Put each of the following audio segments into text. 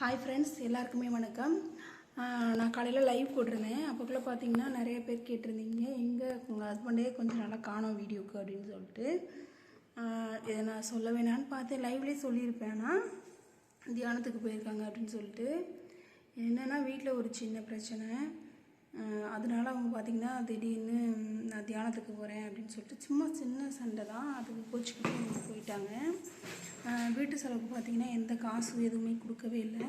Hi friends எல்லாருக்குமே வணக்கம். நான் காலையில் லைவ் போட்டிருந்தேன். அப்போக்குள்ளே பார்த்தீங்கன்னா நிறைய பேர் கேட்டிருந்தீங்க. எங்கே உங்கள் ஹஸ்பண்டே கொஞ்சம் நல்லா காணும் வீடியோக்கு அப்படின்னு சொல்லிட்டு. இதை நான் சொல்ல வேணான்னு பார்த்தேன். லைவ்லேயே சொல்லியிருப்பேன்னா தியானத்துக்கு போயிருக்காங்க அப்படின்னு சொல்லிட்டு. என்னென்னா வீட்டில் ஒரு சின்ன பிரச்சனை. அதனால் அவங்க பார்த்திங்கன்னா திடீர்னு நான் தியானத்துக்கு போகிறேன் அப்படின்னு சொல்லிட்டு சும்மா சின்ன சண்டை தான். அதுக்கு கோச்சிக்கிட்டு அவங்க போயிட்டாங்க. வீட்டு செலவுக்கு பார்த்திங்கன்னா எந்த காசும் எதுவுமே கொடுக்கவே இல்லை.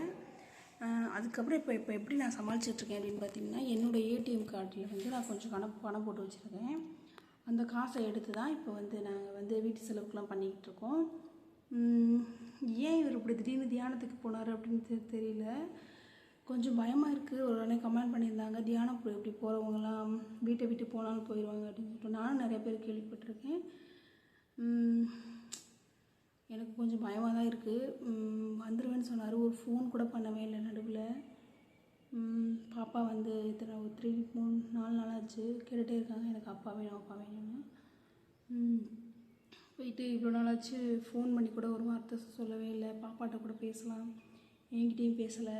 அதுக்கப்புறம் இப்போ இப்போ எப்படி நான் சமாளிச்சிட்ருக்கேன் அப்படின்னு பார்த்தீங்கன்னா என்னோடய ஏடிஎம் கார்டில் வந்து நான் கொஞ்சம் பணம் பணம் போட்டு வச்சுருக்கேன். அந்த காசை எடுத்து தான் இப்போ வந்து நாங்கள் வந்து வீட்டு செலவுக்குலாம் பண்ணிக்கிட்டு இருக்கோம். ஏன் இவர் இப்படி திடீர்னு தியானத்துக்கு போனார் அப்படின்னு தெரியல. கொஞ்சம் பயமாக இருக்குது ஒரு உடனே கமெண்ட் பண்ணியிருந்தாங்க தியானம் போகிறவங்களாம் வீட்டை விட்டு போனாலும் போயிடுவாங்க அப்படின்னு சொல்லிட்டு நானும் நிறைய பேர் கேள்விப்பட்டிருக்கேன். எனக்கு கொஞ்சம் பயமாக தான் இருக்குது வந்துடுவேன்னு சொன்னார். ஒரு ஃபோன் கூட பண்ணவே இல்லை நடுவில். பாப்பா வந்து இத்தனை ஒரு த்ரீ மூணு நாலு நாள் ஆச்சு. கேட்டுகிட்டே இருக்காங்க. எனக்கு அப்பா வேணும் அப்பா வேணும்னு. போயிட்டு இவ்வளோ நாளாச்சு ஃபோன் பண்ணி கூட ஒரு வார்த்தை சொல்லவே இல்லை. பாப்பாட்ட கூட பேசலாம். என்கிட்டேயும் பேசலை.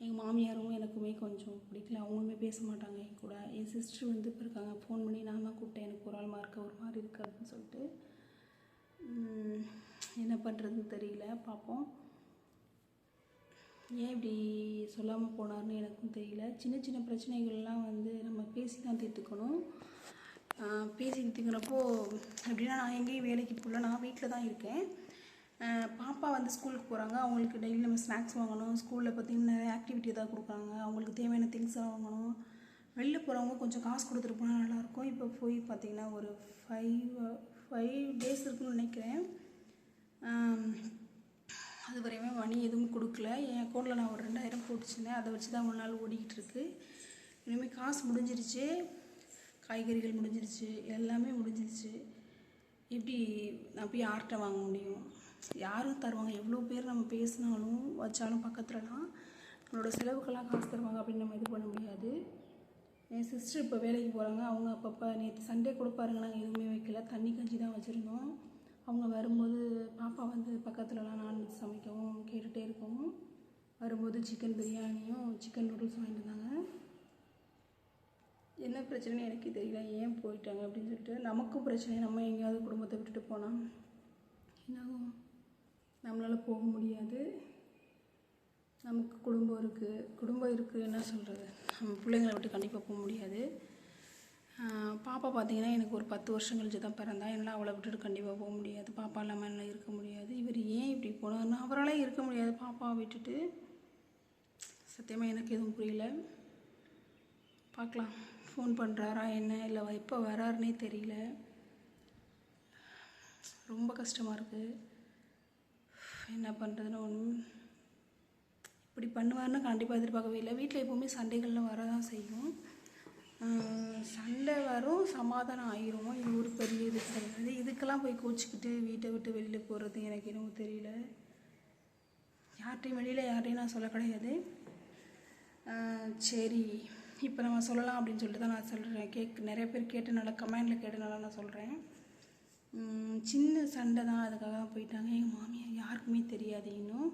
எங்கள் மாமியாரும் எனக்குமே கொஞ்சம் பிடிக்கல. அவங்களுமே பேச மாட்டாங்க. என் கூட என் சிஸ்டர் வந்து இப்போ இருக்காங்க. ஃபோன் பண்ணி நான் தான் கூப்பிட்டேன். எனக்கு ஒரு ஆள் இருக்க ஒரு மாதிரி இருக்குது அப்படின்னு சொல்லிட்டு. என்ன பண்ணுறதுன்னு தெரியல. பார்ப்போம் ஏன் இப்படி சொல்லாமல் போனார்னு எனக்கும் தெரியல. சின்ன சின்ன பிரச்சனைகள்லாம் வந்து நம்ம பேசி தான் தீர்த்துக்கணும். பேசி தீர்த்துக்கிறப்போ எப்படின்னா நான் எங்கேயும் வேலைக்கு போகல. நான் வீட்டில் தான் இருக்கேன். பாப்பா வந்து ஸ்கூலுக்கு போகிறாங்க அவங்களுக்கு டெய்லி நம்ம ஸ்நாக்ஸ் வாங்கணும். ஸ்கூலில் பார்த்தீங்கன்னா நிறைய ஆக்டிவிட்டி ஏதாவது கொடுக்குறாங்க. அவங்களுக்கு தேவையான திங்ஸ் எல்லாம் வாங்கணும். வெளில போகிறவங்க கொஞ்சம் காசு கொடுத்துட்டு போனால் நல்லாயிருக்கும். இப்போ போய் பார்த்தீங்கன்னா ஒரு ஃபைவ் ஃபைவ் டேஸ் இருக்குன்னு நினைக்கிறேன். அது வரையுமே மணி எதுவும் கொடுக்கல. என் அக்கௌண்ட்டில் நான் ஒரு ரெண்டாயிரம் போட்டுச்சுருந்தேன் அதை வச்சு தான் ஒரு நாள் ஓடிக்கிட்டு இருக்கு இனிமேல் காசு முடிஞ்சிருச்சு. காய்கறிகள் முடிஞ்சிருச்சு. எல்லாமே முடிஞ்சிருச்சு. எப்படி நான் போய் யார்கிட்ட வாங்க முடியும்? யாரும் தருவாங்க? எவ்வளோ பேர் நம்ம பேசினாலும் வச்சாலும் பக்கத்துலலாம் நம்மளோட செலவுக்கெல்லாம் காசு தருவாங்க அப்படின்னு நம்ம இது பண்ண முடியாது. என் சிஸ்டர் இப்போ வேலைக்கு போகிறாங்க அவங்க அப்பப்போ நேற்று சண்டே கூட நாங்கள் எதுவுமே வைக்கல. தண்ணி கஞ்சி தான் வச்சுருந்தோம். அவங்க வரும்போது பாப்பா வந்து பக்கத்துலலாம் நான்வெஜ் சமைக்கவும் கேட்டுகிட்டே இருக்கவும் வரும்போது சிக்கன் பிரியாணியும் சிக்கன் நூடுல்ஸ் வாங்கிட்டு இருந்தாங்க என்ன பிரச்சனைன்னு எனக்கு தெரியல. ஏன் போயிட்டாங்க அப்படின்னு சொல்லிட்டு நமக்கும் பிரச்சனை. நம்ம எங்கேயாவது குடும்பத்தை விட்டுட்டு போனால் என்னாகும்? நம்மளால் போக முடியாது. நமக்கு குடும்பம் இருக்குது குடும்பம் இருக்குது என்ன சொல்கிறது நம்ம பிள்ளைங்களை விட்டு கண்டிப்பாக போக முடியாது. பாப்பா பார்த்தீங்கன்னா எனக்கு ஒரு பத்து வருஷம் கழிச்சு தான் பிறந்தா. என்னால் அவளை விட்டுட்டு கண்டிப்பாக போக முடியாது. பாப்பா இல்லாமல் என்னால் இருக்க முடியாது. இவர் ஏன் இப்படி போனார்னா அவராலே இருக்க முடியாது. பாப்பாவை விட்டுட்டு. சத்தியமாக எனக்கு எதுவும் புரியல. பார்க்கலாம் ஃபோன் பண்ணுறாரா என்ன இல்லை எப்போ வராருன்னே தெரியல. ரொம்ப கஷ்டமாக இருக்குது என்ன பண்ணுறதுன்னு ஒன்றும் இப்படி பண்ணுவாருன்னு கண்டிப்பாக எதிர்பார்க்கவே இல்லை. வீட்டில் எப்போவுமே சண்டைகள்லாம் வர தான் செய்யும் சண்டை வரும் சமாதானம் ஆயிரும். இது ஒரு பெரிய இது கிடையாது. இதுக்கெல்லாம் போய் கோச்சிக்கிட்டு வீட்டை விட்டு வெளியில் போகிறது எனக்கு என்னமோ தெரியல. யார்கிட்டையும் வெளியில் யார்கிட்டையும் நான் சொல்ல கிடையாது. சரி இப்போ நம்ம சொல்லலாம் அப்படின்னு சொல்லிட்டு தான் நான் சொல்கிறேன் கேக் நிறைய பேர் கேட்டனால கமெண்டில் கேட்டனால நான் சொல்கிறேன் சின்ன சண்டை தான் அதுக்காக தான் போயிட்டாங்க. எங்கள் மாமியார் யாருக்குமே தெரியாது இன்னும்.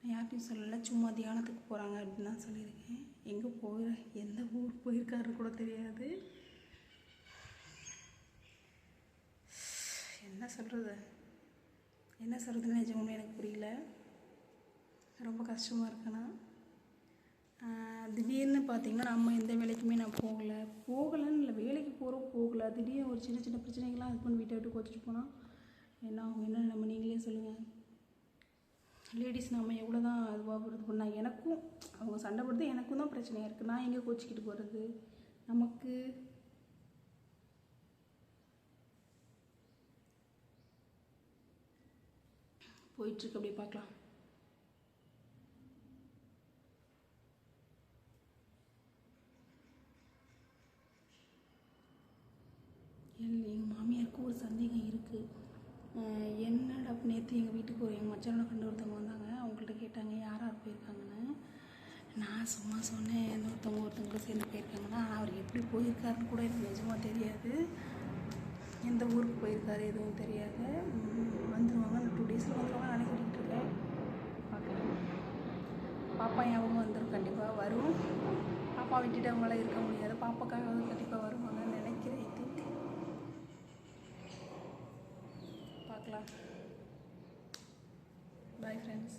நான் யார்கிட்டையும் சொல்லலை. சும்மா தியானத்துக்கு போகிறாங்க அப்படின்னு தான் சொல்லியிருக்கேன். எங்கே போகிற எந்த ஊர் போயிருக்காருன்னு கூட தெரியாது. என்ன சொல்கிறது என்ன சொல்கிறதுன்னு நிஜமாவே எனக்கு புரியல. ரொம்ப கஷ்டமாக இருக்குண்ணா திடீர்னு பார்த்தீங்கன்னா நம்ம எந்த வேலைக்குமே நான் போகலை. போகலைன்னு இல்லை வேலைக்கு போகிறோம் போகலை. திடீர்னு ஒரு சின்ன சின்ன பிரச்சனைகள்லாம் ஹஸ்பண்ட் வீட்டை விட்டு கோச்சிட்டு போனால் என்ன ஆகும் என்ன நம்ம நீங்களே சொல்லுங்கள் லேடிஸ் நம்ம எவ்வளோ தான் அதுவாக இது பண்ணால் எனக்கும் அவங்க சண்டை போடுறது எனக்கும் தான் பிரச்சனையாக இருக்குது நான் எங்கே கோச்சிக்கிட்டு போகிறது நமக்கு போயிட்டுருக்கு அப்படியே பார்க்கலாம். எங்கள் மாமியாருக்கு ஒரு சந்தேகம் இருக்குது என்னடா நேற்று எங்கள் வீட்டுக்கு ஒரு எங்கள் மச்சானோட கண்டு ஒருத்தவங்க வந்தாங்க. அவங்கள்ட்ட கேட்டாங்க யார் யார் போயிருக்காங்கன்னு? நான் சும்மா சொன்னேன் எந்த ஒருத்தவங்க ஒருத்தவங்க சேர்ந்து போயிருக்காங்கன்னா ஆனால் அவர் எப்படி போயிருக்காருன்னு கூட எனக்கு நிஜமாக தெரியாது. எந்த ஊருக்கு போயிருக்காரு எதுவும் தெரியாது. வந்துடுவாங்க நான் டூ டேஸில் வந்துடுவாங்க நானே சொல்லிக்கிட்டு இருக்கேன். பார்க்கலாம் பாப்பா ஞாபகம் வந்துடும் கண்டிப்பாக வரும். பாப்பா விட்டுட்டு அவங்களால இருக்க முடியாது. பாப்பாக்காக கண்டிப்பாக வரும். பார்க்கலாம் பாய் ஃப்ரெண்ட்ஸ்